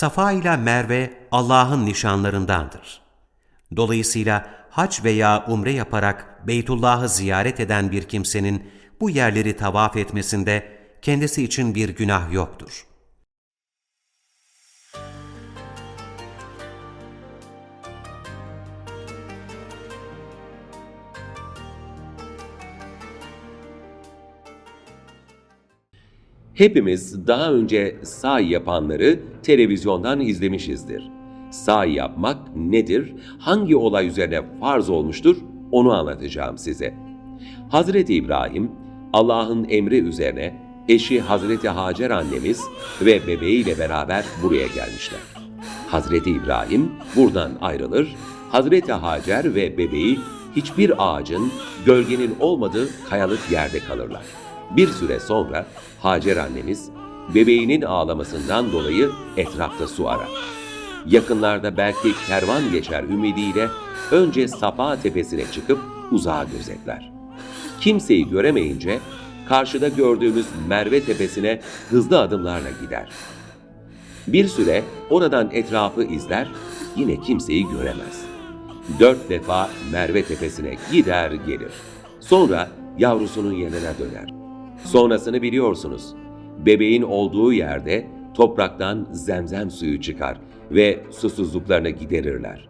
Safa ile Merve Allah'ın nişanlarındandır. Dolayısıyla hac veya umre yaparak Beytullah'ı ziyaret eden bir kimsenin bu yerleri tavaf etmesinde kendisi için bir günah yoktur. Hepimiz daha önce sahi yapanları televizyondan izlemişizdir. Sahi yapmak nedir? Hangi olay üzerine farz olmuştur? Onu anlatacağım size. Hazreti İbrahim, Allah'ın emri üzerine eşi Hazreti Hacer annemiz ve bebeğiyle beraber buraya gelmişler. Hazreti İbrahim buradan ayrılır, Hazreti Hacer ve bebeği hiçbir ağacın, gölgenin olmadığı kayalık yerde kalırlar. Bir süre sonra Hacer annemiz bebeğinin ağlamasından dolayı etrafta su arar. Yakınlarda belki kervan geçer ümidiyle önce Safa tepesine çıkıp uzağa gözetler. Kimseyi göremeyince karşıda gördüğümüz Merve tepesine hızlı adımlarla gider. Bir süre oradan etrafı izler, yine kimseyi göremez. Dört defa Merve tepesine gider gelir. Sonra yavrusunun yanına döner. Sonrasını biliyorsunuz. Bebeğin olduğu yerde topraktan zemzem suyu çıkar ve susuzluklarını giderirler.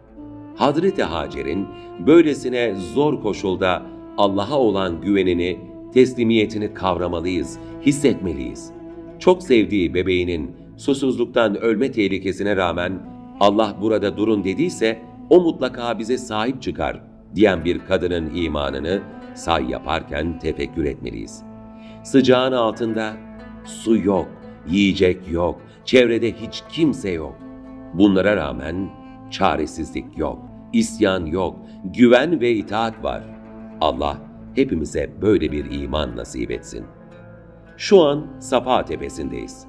Hazreti Hacer'in böylesine zor koşulda Allah'a olan güvenini, teslimiyetini kavramalıyız, hissetmeliyiz. Çok sevdiği bebeğinin susuzluktan ölme tehlikesine rağmen Allah burada durun dediyse o mutlaka bize sahip çıkar diyen bir kadının imanını say yaparken tefekkür etmeliyiz. Sıcağın altında su yok, yiyecek yok, çevrede hiç kimse yok. Bunlara rağmen çaresizlik yok, isyan yok, güven ve itaat var. Allah hepimize böyle bir iman nasip etsin. Şu an Safa Tepesi'ndeyiz.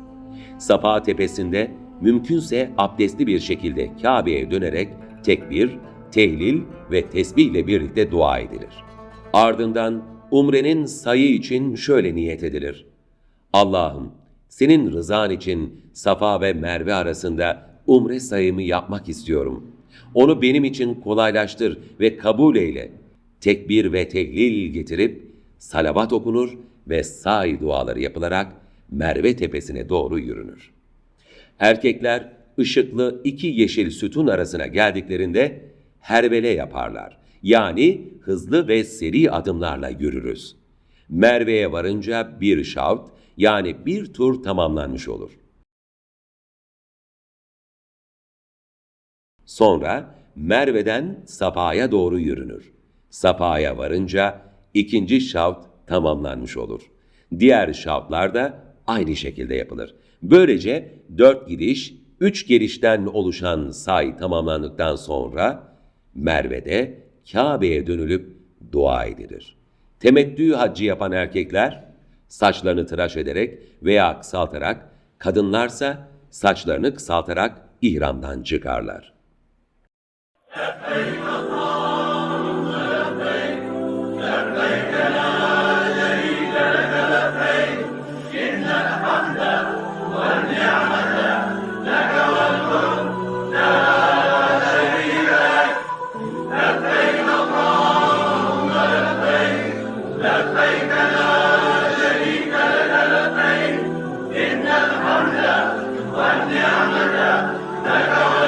Safa Tepesi'nde mümkünse abdestli bir şekilde Kabe'ye dönerek tekbir, tehlil ve tesbih ile birlikte dua edilir. Ardından umrenin sayı için şöyle niyet edilir. Allah'ım senin rızan için Safa ve Merve arasında umre sayımı yapmak istiyorum. Onu benim için kolaylaştır ve kabul eyle. Tekbir ve tehlil getirip salavat okunur ve say duaları yapılarak Merve tepesine doğru yürünür. Erkekler ışıklı iki yeşil sütun arasına geldiklerinde hervele yaparlar. Yani hızlı ve seri adımlarla yürürüz. Merve'ye varınca bir şavt yani bir tur tamamlanmış olur. Sonra Merve'den Safa'ya doğru yürünür. Safa'ya varınca ikinci şavt tamamlanmış olur. Diğer şavtlar da aynı şekilde yapılır. Böylece dört gidiş, üç gelişten oluşan say tamamlandıktan sonra Merve'de Kabe'ye dönülüp dua edilir. Temettü haccı yapan erkekler saçlarını tıraş ederek veya kısaltarak, kadınlarsa saçlarını kısaltarak ihramdan çıkarlar. لك الحمد والنعمة لك